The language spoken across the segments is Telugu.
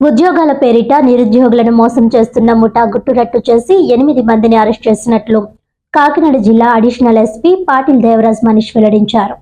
ఉద్యోగాల పేరిట నిరుద్యోగులను మోసం చేస్తున్న ముఠా గుట్టురట్టు చేసి ఎనిమిది మందిని అరెస్ట్ చేసినట్లు కాకినాడ జిల్లా అడిషనల్ ఎస్పీ పాటిల్ దేవరాజ్ మనీష్ వెల్లడించారు.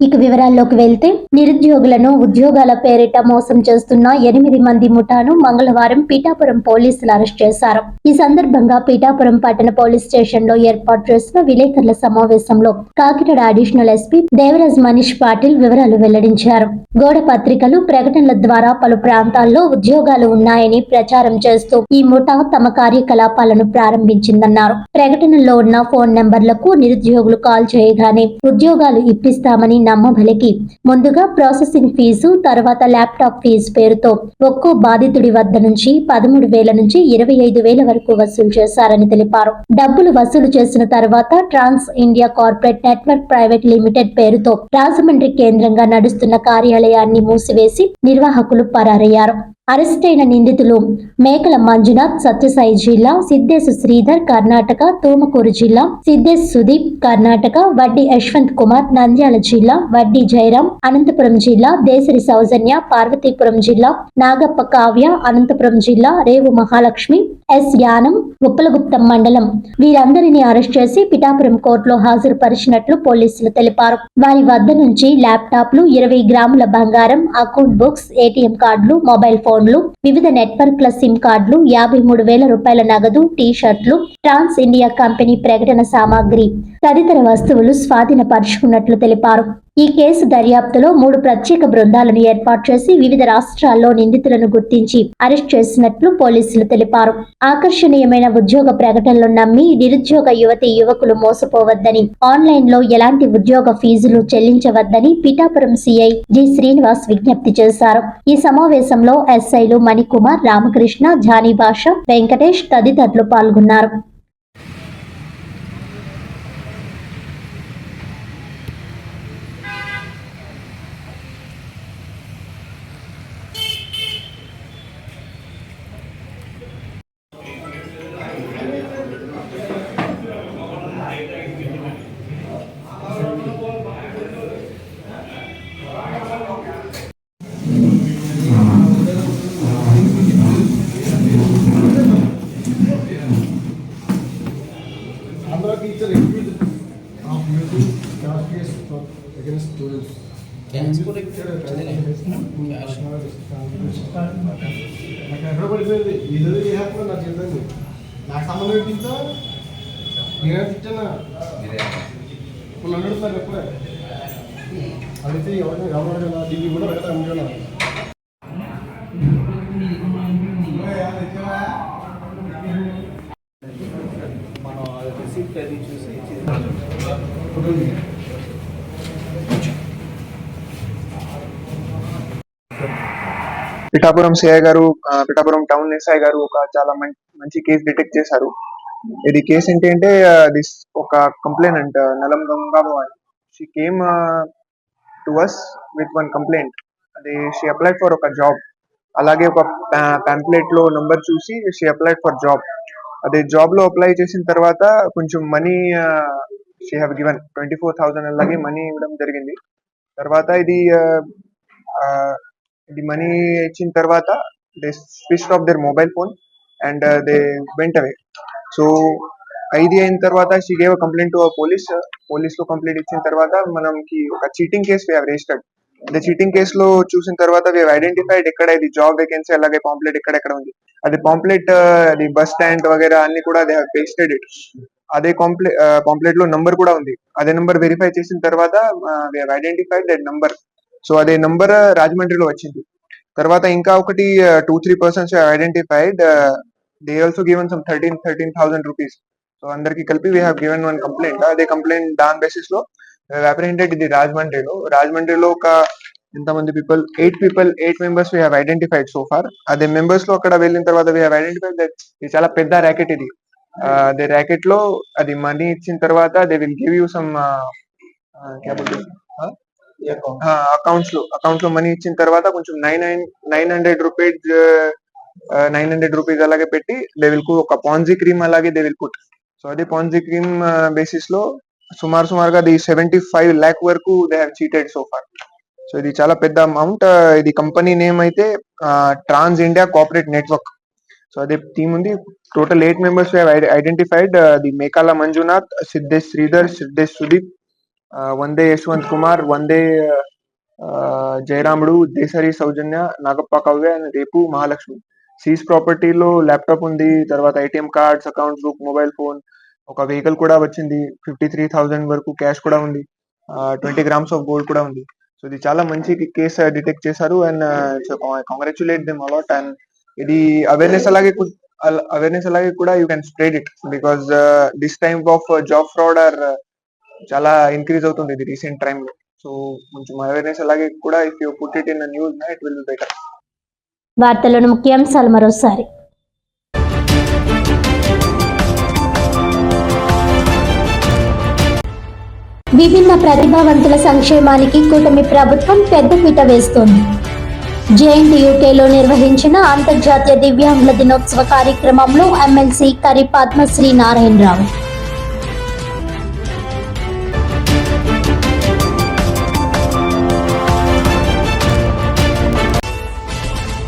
ఇక వివరాల్లోకి వెళ్తే నిరుద్యోగులను ఉద్యోగాల పేరిట మోసం చేస్తున్న ఎనిమిది మంది ముఠాను మంగళవారం పీఠాపురం పోలీసులు అరెస్ట్ చేశారు. ఈ సందర్భంగా పీఠాపురం పట్టణ పోలీస్ స్టేషన్లో ఏర్పాటు చేసిన విలేకరుల సమావేశంలో కాకినాడ అడిషనల్ ఎస్పీ దేవరాజ్ మనీష్ పాటిల్ వివరాలు వెల్లడించారు. గోడ పత్రికలు ప్రకటనల ద్వారా పలు ప్రాంతాల్లో ఉద్యోగాలు ఉన్నాయని ప్రచారం చేస్తూ ఈ ముఠా తమ కార్యకలాపాలను ప్రారంభించిందన్నారు. ప్రకటనలో ఉన్న ఫోన్ నెంబర్లకు నిరుద్యోగులు కాల్ చేయగానే ఉద్యోగాలు ఇప్పిస్తామని నమ్మబలికి ముందుగా ప్రాసెసింగ్ ఫీజు తర్వాత ల్యాప్టాప్ ఫీజు పేరుతో ఒక్కో బాధితుడి వద్ద నుంచి పదమూడు వేల నుంచి ఇరవై ఐదు వేల వరకు వసూలు చేశారని తెలిపారు. డబ్బులు వసూలు చేసిన తర్వాత Trans India corporate network private limited పేరుతో రాజమండ్రి కేంద్రంగా నడుస్తున్న కార్యాలయాన్ని మూసివేసి నిర్వాహకులు పరారయ్యారు. అరెస్టైన నిందితులు మేకల మంజునాథ్ సత్యసాయి జిల్లా సిద్దేశు శ్రీధర్ కర్ణాటక తూమకూరు జిల్లా సిద్దేశ్ సుదీప్ కర్ణాటక వడ్డీ యశ్వంత్ కుమార్ నంద్యాల జిల్లా వడ్డీ జయరాం అనంతపురం జిల్లా దేశరి సౌజన్య పార్వతీపురం జిల్లా నాగప్ప కావ్య అనంతపురం జిల్లా రేవు మహాలక్ష్మి ఎస్ యానం ఉప్పలగుప్తం మండలం. వీరందరినీ అరెస్ట్ చేసి పిఠాపురం కోర్టులో హాజరుపరిచినట్లు పోలీసులు తెలిపారు. వారి వద్ద నుంచి ల్యాప్టాప్లు ఇరవై గ్రాముల బంగారం అకౌంట్ బుక్స్ ఏటీఎం కార్డులు మొబైల్ ఫోన్ ఫోన్లు వివిధ నెట్వర్క్ల సిమ్ కార్డులు యాభై మూడు వేల రూపాయల నగదు టీ షర్ట్లు ట్రాన్స్ ఇండియా కంపెనీ ప్రకటన సామాగ్రి తదితర వస్తువులు స్వాధీనపరుచుకున్నట్లు తెలిపారు. ఈ కేసు దర్యాప్తులో మూడు ప్రత్యేక బృందాలను ఏర్పాటు చేసి వివిధ రాష్ట్రాల్లో నిందితులను గుర్తించి అరెస్ట్ చేసినట్లు పోలీసులు తెలిపారు. ఆకర్షణీయమైన ఉద్యోగ ప్రకటనలు నమ్మి నిరుద్యోగ యువతి యువకులు మోసపోవద్దని ఆన్లైన్లో ఎలాంటి ఉద్యోగ ఫీజులు చెల్లించవద్దని పిఠాపురం సిఐ జి శ్రీనివాస్ విజ్ఞప్తి చేశారు. ఈ సమావేశంలో ఎస్ఐలు మణికుమార్ రామకృష్ణ జానీ భాష వెంకటేష్ తదితరులు పాల్గొన్నారు. Of using charges for against students. నాకు ఎక్కడ పడిపోయింది ఇది చేస్తున్నా నాకు చెప్పింది నాకు సంబంధం ఏంటితో నేను ఇచ్చానా ఇప్పుడు నన్ను అడుగుతున్నారు ఎప్పుడే అడిగితే ఎవరు ఎవరు దీన్ని కూడా అడగదా ఉంటున్నా రిసీప్ట్ అది చూసి పిఠాపురం సిఐ గారు పిఠాపురం టౌన్ ఎస్ఐ గారు ఒక చాలా మంచి కేసు డిటెక్ట్ చేశారు. ఇది కేసు ఏంటి అంటే దిస్ ఒక complaint Nalam Ganga she came to us with one complaint అది షీ అప్లైడ్ ఫర్ ఒక జాబ్ అలాగే ఒక ప్యాంప్లెట్లో నంబర్ చూసి షీ అప్లైడ్ ఫర్ జాబ్ అదే జాబ్లో అప్లై చేసిన తర్వాత కొంచెం money she have given twenty four thousand అలాగే మనీ ఇవ్వడం జరిగింది. తర్వాత ఇది ఇది మనీ ఇచ్చిన తర్వాత they switch off their mobile phone and they went away so ఐదు అయిన తర్వాత she gave complaint to police పోలీస్లో complaint ఇచ్చిన తర్వాత మనకి ఒక చీటింగ్ కేసు వీ రిజిస్టర్డ్ అదే చీటింగ్ కేసులో చూసిన తర్వాత వీ ఐడెంటిఫైడ్ ఎక్కడ ఇది జాబ్ వేకెన్సీ అలాగే పాంప్లెట్ ఎక్కడెక్కడ ఉంది. అది పాంప్లెట్ అది బస్ స్టాండ్ వగేరా అన్ని కూడా దే పేస్టెడ్ ఇట్ అదే కాంప్లెట్ పాంప్లెట్లో నంబర్ కూడా ఉంది. అదే నంబర్ వెరిఫై చేసిన తర్వాత ఐడెంటిఫైడ్ దట్ నంబర్ సో అదే నంబర్ రాజమండ్రిలో వచ్చింది. తర్వాత ఇంకా ఒకటి two three persons identified they also given some thirteen thirteen thousand rupees so అందరికి కలిపి we have given one complaint అదే కంప్లైంట్ దాని బేసిస్లో అప్రహెండెడ్ ఇది రాజమండ్రిలో. రాజమండ్రిలో ఒక ఎంతమంది people eight people eight members we have identified so far అదే మెంబర్స్లో అక్కడ వెళ్ళిన తర్వాత వీ హావ్ ఐడెంటిఫైడ్ దట్ ఇది చాలా పెద్ద ర్యాకెట్ ఇది. అదే ర్యాకెట్లో అది మనీ ఇచ్చిన తర్వాత they will give you some అకౌంట్స్లో అకౌంట్స్లో మనీ ఇచ్చిన తర్వాత కొంచెం nine nine nine hundred rupees nine hundred rupees అలాగే పెట్టి దే విల్ ఒక పాన్జీ క్రీమ్ అలాగే దే విల్ పుట్ సో అదే పాన్జీ క్రీమ్ బేసిస్లో సుమారు సుమారుగా ది సెవెంటీ ఫైవ్ ల్యాక్ వరకు they have cheated so far so ఇది చాలా పెద్ద అమౌంట్ ఇది కంపెనీ నేమ్ అయితే Trans India cooperate network so అదే టీమ్ ఉంది. Total eight members identified the Mekala Manjunath Siddhesh Sridhar Siddhesh Sudeep Vande Yashwant Kumar Vande Jayaramudu Desari Soujanya Nagappa Kavya and Revu Mahalakshmi seize ప్రాపర్టీలో laptop ఉంది తర్వాత ATM cards account book mobile phone ఒక వెహికల్ కూడా వచ్చింది ఫిఫ్టీ త్రీ థౌసండ్ వరకు క్యాష్ కూడా ఉంది ట్వంటీ గ్రామ్స్ ఆఫ్ గోల్డ్ కూడా ఉంది సో ఇది చాలా మంచి కేసు డిటెక్ట్ చేశారు అండ్ కాంగ్రాచులేట్ దెమ్ అలాట్ అండ్ ఇది అవేర్నెస్ అలాగే అవేర్నెస్ అలాగే కూడా you can spread it because this time of job fraud are చాలా ఇంక్రీజ్ అవుతుంది ఇది రీసెంట్ టైమ్లో. సో కొంచెం అవేర్నెస్ అలాగే కూడా if you put it in news it will better వార్తలను ముఖ్యాంశాలు మరోసారి. విభిన్న ప్రతిభావంతుల సంక్షేమానికి కూటమి ప్రభుత్వం పెద్దపీట వేస్తోంది. జేఎన్టీయూకేలో నిర్వహించిన అంతర్జాతీయ దివ్యాంగుల దినోత్సవ కార్యక్రమంలో ఎమ్మెల్సీ కరి పద్మశ్రీ నారాయణరావు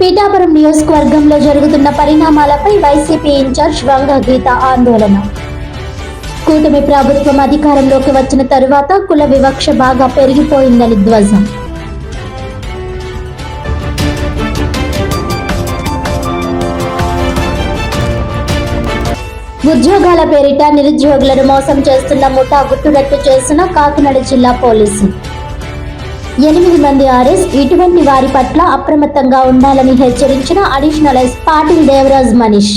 పీఠాపురం నియోజకవర్గంలో జరుగుతున్న పరిణామాలపై వైసీపీ ఇన్ఛార్జ్ వంగ గీత ఆందోళన. కూటమి ప్రభుత్వం అధికారంలోకి వచ్చిన తరువాత కుల వివక్ష బాగా పెరిగిపోయిందని ధ్వజం. ఉద్యోగాల పేరిట నిరుద్యోగులను మోసం చేస్తున్న ముఠా గుట్టురట్టు చేసిన కాకినాడ జిల్లా పోలీసు. ఎనిమిది మంది ఆర్ఎస్ ఇటువంటి వారి పట్ల అప్రమత్తంగా ఉండాలని హెచ్చరించిన అడిషనల్ ఎస్ పాటిల్ దేవరాజ్ మనీష్.